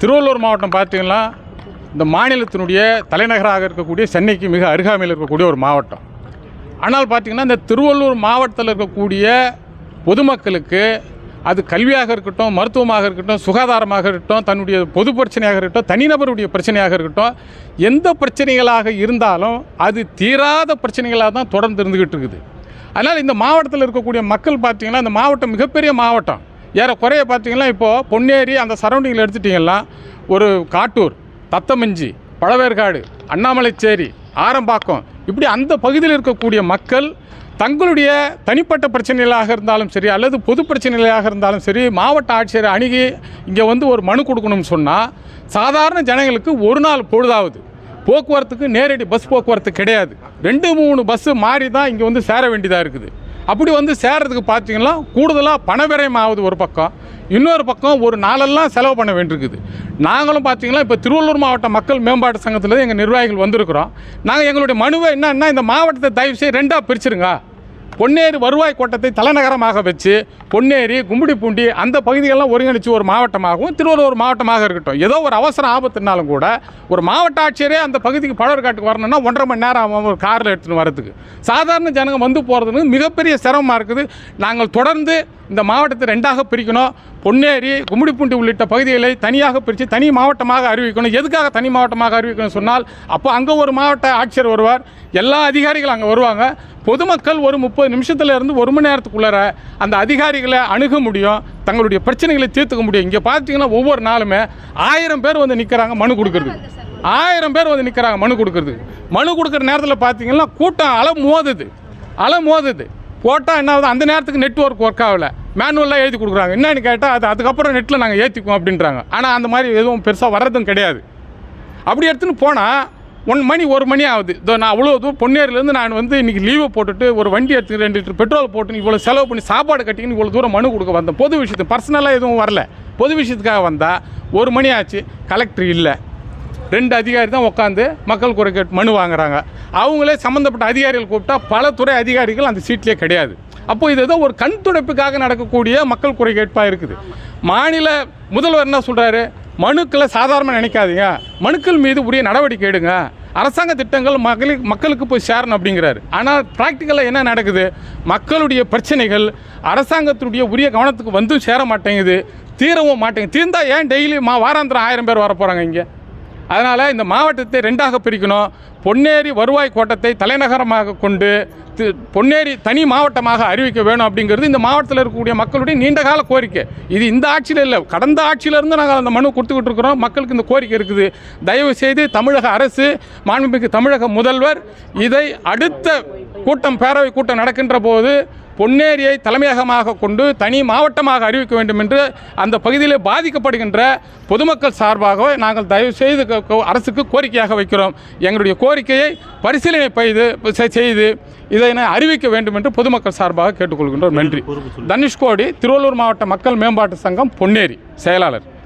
திருவள்ளூர் மாவட்டம் பார்த்தீங்கன்னா இந்த மாநிலத்தினுடைய தலைநகராக இருக்கக்கூடிய சென்னைக்கு மிக அருகாமையில் இருக்கக்கூடிய ஒரு மாவட்டம். ஆனால் பார்த்திங்கன்னா இந்த திருவள்ளூர் மாவட்டத்தில் இருக்கக்கூடிய பொதுமக்களுக்கு அது கல்வியாக இருக்கட்டும் மருத்துவமாக இருக்கட்டும் சுகாதாரமாக இருக்கட்டும் தன்னுடைய பொது பிரச்சனையாக இருக்கட்டும் தனிநபருடைய பிரச்சனையாக இருக்கட்டும் எந்த பிரச்சனைகளாக இருந்தாலும் அது தீராத பிரச்சனைகளாக தான் தொடர்ந்து இருந்துக்கிட்டு இருக்குது. அதனால் இந்த மாவட்டத்தில் இருக்கக்கூடிய மக்கள் பார்த்திங்கன்னா இந்த மாவட்டம் மிகப்பெரிய மாவட்டம். ஏறக்குறைய பார்த்திங்கன்னா இப்போது பொன்னேரி அந்த சரௌண்டிங்கில் எடுத்துட்டிங்கன்னா ஒரு காட்டூர் தத்தமஞ்சி பழவேற்காடு அண்ணாமலைச்சேரி ஆரம்பாக்கம் இப்படி அந்த பகுதியில் இருக்கக்கூடிய மக்கள் தங்களுடைய தனிப்பட்ட பிரச்சனைகளாக இருந்தாலும் சரி அல்லது பொது பிரச்சனைகளாக இருந்தாலும் சரி மாவட்ட ஆட்சியரை அணுகி இங்கே வந்து ஒரு மனு கொடுக்கணும்னு சொன்னால் சாதாரண ஜனங்களுக்கு ஒரு நாள் பொழுதாவது. போக்குவரத்துக்கு நேரடி பஸ் போக்குவரத்து கிடையாது. ரெண்டு மூணு பஸ்ஸு மாறி தான் இங்கே வந்து சேர வேண்டியதாக இருக்குது. அப்படி வந்து சேர்றதுக்கு பார்த்தீங்கன்னா கூடுதலாக பணவிரயம் ஆகுது ஒரு பக்கம். இன்னொரு பக்கம் ஒரு நாளெல்லாம் செலவு பண்ண வேண்டியிருக்குது. நாங்களும் பார்த்தீங்கன்னா இப்போ திருவள்ளூர் மாவட்ட மக்கள் மேம்பாட்டு சங்கத்தில் எங்கள் நிர்வாகிகள் வந்திருக்கிறோம். நாங்கள் எங்களுடைய மனுவை என்னன்னா இந்த மாவட்டத்தை தயவு செய்து ரெண்டாக பிரிச்சிருங்க. பொன்னேரி வருவாய் கோட்டத்தை தலைநகரமாக வச்சு பொன்னேரி கும்பிடிப்பூண்டி அந்த பகுதிகளெலாம் ஒருங்கிணைச்சு ஒரு மாவட்டமாகவும் திருவள்ளூர் மாவட்டமாக இருக்கட்டும். ஏதோ ஒரு அவசர ஆபத்துனாலும் கூட ஒரு மாவட்ட ஆட்சியரே அந்த பகுதிக்கு பழவர்காட்டுக்கு வரணும்னா ஒன்றரை மணி நேரம் ஆகும் ஒரு காரில் எடுத்துன்னு வரதுக்கு. சாதாரண ஜனங்க வந்து போகிறதுன்னு மிகப்பெரிய சிரமமாக இருக்குது. நாங்கள் தொடர்ந்து இந்த மாவட்டத்தை ரெண்டாக பிரிக்கணும். பொன்னேரி கும்மிடிப்பூண்டி உள்ளிட்ட பகுதிகளை தனியாக பிரித்து தனி மாவட்டமாக அறிவிக்கணும். எதுக்காக தனி மாவட்டமாக அறிவிக்கணும் சொன்னால் அப்போ அங்கே ஒரு மாவட்ட ஆட்சியர் வருவார். எல்லா அதிகாரிகளும் அங்கே வருவாங்க. பொதுமக்கள் ஒரு முப்பது நிமிஷத்துலேருந்து ஒரு மணி நேரத்துக்குள்ளார அந்த அதிகாரிகளை அணுக முடியும். தங்களுடைய பிரச்சனைகளை தீர்த்துக்க முடியும். இங்கே பார்த்தீங்கன்னா ஒவ்வொரு நாளுமே ஆயிரம் பேர் வந்து நிற்கிறாங்க மனு கொடுக்குறது ஆயிரம் பேர் வந்து நிற்கிறாங்க மனு கொடுக்குறது மனு கொடுக்குற நேரத்தில் பார்த்தீங்கன்னா கூட்டம் அலை மோதுது அலை மோதுது போட்டால் என்ன ஆகுது? அந்த நேரத்துக்கு நெட்ஒர்க் ஒர்க் ஆகலை. மேனுவலாக எழுதி கொடுக்குறாங்க. என்னன்னு கேட்டால் அது அதுக்கப்புறம் நெட்டில் நாங்கள் ஏற்றிக்குவோம் அப்படின்றாங்க. ஆனால் அந்த மாதிரி எதுவும் பெருசாக வர்றதும் கிடையாது. அப்படி எடுத்துன்னு போனால் ஒன் மணி ஒரு மணி ஆகுது. இதோ நான் அவ்வளோ தூரம் பொன்னேரிலேருந்து நான் வந்து இன்றைக்கி லீவை போட்டுட்டு ஒரு வண்டி எடுத்து ரெண்டு லிட்டர் பெட்ரோல் போட்டு இவ்வளோ செலவு பண்ணி சாப்பாடு கட்டிங்கன்னு இவ்வளோ தூரம் மனு கொடுக்க வந்தேன். பொது விஷயத்துக்கு பர்சனலாக எதுவும் வரல. பொது விஷயத்துக்காக வந்தால் ஒரு மணி ஆச்சு. கலெக்டர் இல்லை. ரெண்டு அதிகாரி தான் உட்காந்து மக்கள் குறை கேட்டு மனு வாங்குறாங்க. அவங்களே சம்மந்தப்பட்ட அதிகாரிகள் கூப்பிட்டா பல துறை அதிகாரிகள் அந்த சீட்லேயே கிடையாது. அப்போ இது ஏதோ ஒரு கண் துடைப்புக்காக நடக்கக்கூடிய மக்கள் குறை கேட்பாக இருக்குது. மாநில முதல்வர் என்ன சொல்கிறாரு மனுக்களை சாதாரணமாக நினைக்காதீங்க. மனுக்கள் மீது உரிய நடவடிக்கை எடுங்க. அரசாங்க திட்டங்கள் மகளிர் மக்களுக்கு போய் சேரணும் அப்படிங்கிறாரு. ஆனால் ப்ராக்டிக்கலாக என்ன நடக்குது? மக்களுடைய பிரச்சனைகள் அரசாங்கத்தினுடைய உரிய கவனத்துக்கு வந்து சேர மாட்டேங்குது. தீரவும் மாட்டேங்குது. தீர்ந்தால் ஏன் டெய்லி மா வாராந்திரம் ஆயிரம் பேர் வர போகிறாங்க இங்கே? அதனால் இந்த மாவட்டத்தை ரெண்டாக பிரிக்கணும். பொன்னேரி வருவாய் கோட்டத்தை தலைநகரமாக கொண்டு தி- பொன்னேரி தனி மாவட்டமாக அறிவிக்க வேணும் அப்படிங்கிறது இந்த மாவட்டத்தில் இருக்கக்கூடிய மக்களுடைய நீண்டகால கோரிக்கை. இது இந்த ஆட்சியில் இல்லை. கடந்த ஆட்சியிலேருந்து நாங்கள் அந்த மனு கொடுத்துக்கிட்டு இருக்கிறோம். மக்களுக்கு இந்த கோரிக்கை இருக்குது. தயவு செய்து தமிழக அரசு மாண்புமிகு தமிழக முதல்வர் இதை அடுத்த கூட்டம் பேரவை கூட்டம் நடக்கின்ற போது பொன்னேரியை தலைமையகமாக கொண்டு தனி மாவட்டமாக அறிவிக்க வேண்டும் என்று அந்த பகுதியில் பாதிக்கப்படுகின்ற பொதுமக்கள் சார்பாக நாங்கள் தயவு செய்து அரசுக்கு கோரிக்கையாக வைக்கிறோம். எங்களுடைய கோரிக்கையை பரிசீலனை செய்து செ- செய்து இதனை அறிவிக்க வேண்டும் என்று பொதுமக்கள் சார்பாக கேட்டுக்கொள்கின்றோம். நன்றி. தனுஷ்கோடி திருவள்ளூர் மாவட்ட மக்கள் மேம்பாட்டு சங்கம் பொன்னேரி செயலாளர்.